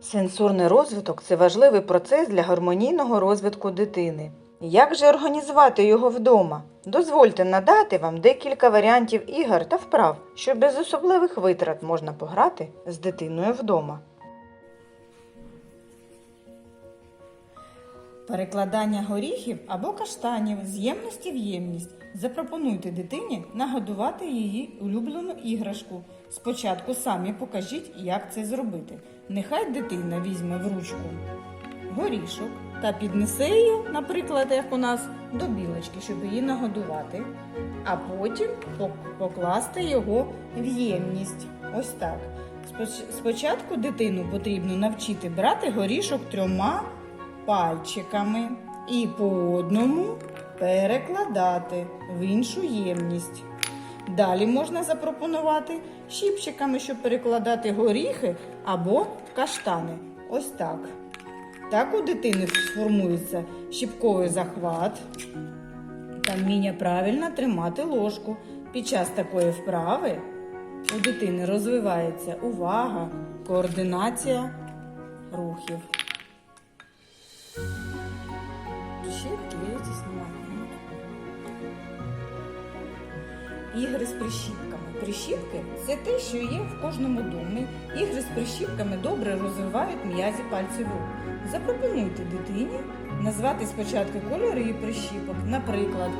Сенсорний розвиток це важливий процес для гармонійного розвитку дитини. Як же організувати його вдома? Дозвольте надати вам декілька варіантів ігор та вправ, що без особливих витрат можна пограти з дитиною вдома. Перекладання горіхів або каштанів з ємності в ємність. Запропонуйте дитині нагодувати її улюблену іграшку. Спочатку самі покажіть, як це зробити. Нехай дитина візьме в ручку горішок та піднесе її, наприклад, як у нас, до білочки, щоб її нагодувати, а потім покласти його в ємність. Ось так. Спочатку дитину потрібно навчити брати горішок трьома пальчиками і по одному перекладати в іншу ємність. Далі можна запропонувати щіпчиками, щоб перекладати горіхи або каштани. Ось так. Так у дитини сформується щіпковий захват та вміння правильно тримати ложку. Під час такої вправи у дитини розвивається увага, координація рухів. Прищепки, видите, снимаю. Ігри з прищіпками. Прищіпки це те, що є в кожному домі. Ігри з прищіпками добре розвивають м'язі пальців рук. Запропонуйте дитині назвати спочатку кольори і прищіпок. Наприклад,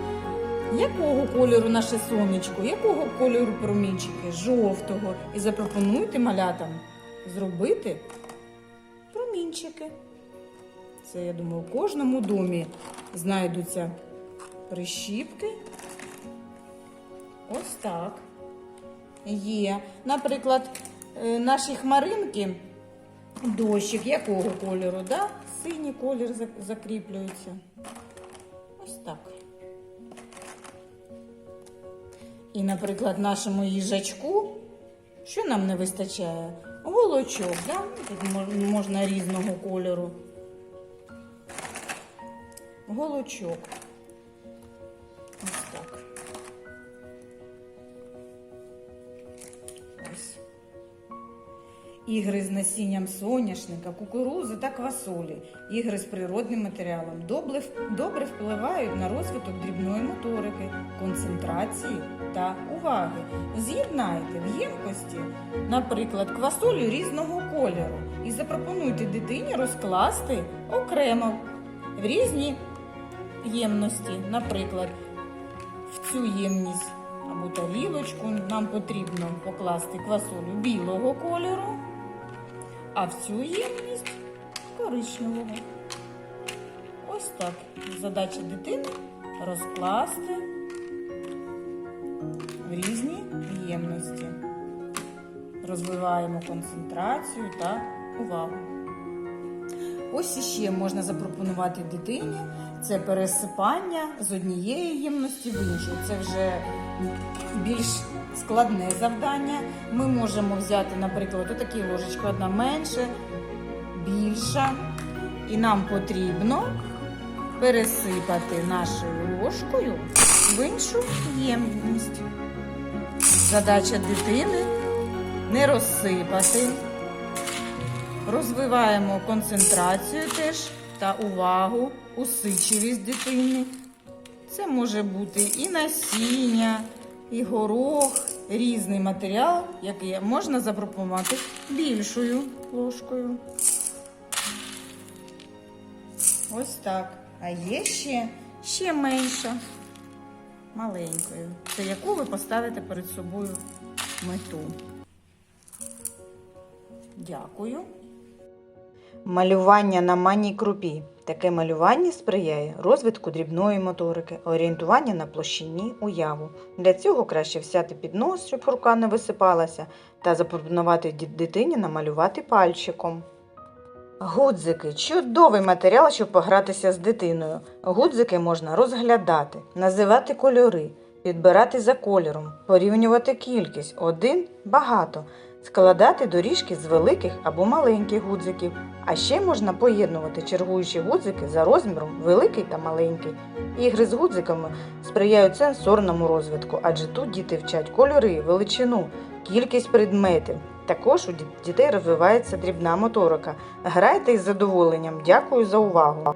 якого кольору наше сонечко, якого кольору промінчики, жовтого. І запропонуйте малятам зробити промінчики. Це, я думаю, у кожному домі знайдуться прищіпки. Ось так. Є. Наприклад, е, наші хмаринки, дощик якого кольору, да? Синій колір закріплюється. Ось так. І, наприклад, нашому їжачку, що нам не вистачає? Голочок, да? Можна різного кольору. Голочок. Ось так. Ось. Ігри з насінням соняшника, кукурузи та квасолі. Ігри з природним матеріалом добре, впливають на розвиток дрібної моторики, концентрації та уваги. З'єднайте в ємкості, наприклад, квасолю різного кольору і запропонуйте дитині розкласти окремо в різні ємності. Наприклад, в цю ємність або тарілочку нам потрібно покласти квасолю білого кольору, а в цю ємність коричневого. Ось так. Задача дитини розкласти в різні ємності. Розвиваємо концентрацію та увагу. Ось іще можна запропонувати дитині це пересипання з однієї ємності в іншу. Це вже більш складне завдання. Ми можемо взяти, наприклад, отакі ложечки, одна менше, більша. І нам потрібно пересипати нашою ложкою в іншу ємність. Задача дитини не розсипати. Розвиваємо концентрацію теж та увагу, усидчивість дитини. Це може бути і насіння, і горох, різний матеріал, який можна запропонувати більшою ложкою. Ось так. А є ще, ще менша, маленькою. Це яку ви поставите перед собою мету. Дякую. Малювання на манній крупі. Таке малювання сприяє розвитку дрібної моторики, орієнтування на площині уяву. Для цього краще взяти піднос, щоб рука не висипалася, та запропонувати дитині намалювати пальчиком. Гудзики чудовий матеріал, щоб погратися з дитиною. Гудзики можна розглядати, називати кольори, підбирати за кольором, порівнювати кількість один багато, складати доріжки з великих або маленьких гудзиків. А ще можна поєднувати чергуючі гудзики за розміром великий та маленький. Ігри з гудзиками сприяють сенсорному розвитку, адже тут діти вчать кольори, величину, кількість предметів Також у дітей розвивається дрібна моторика. Грайте із задоволенням. Дякую за увагу.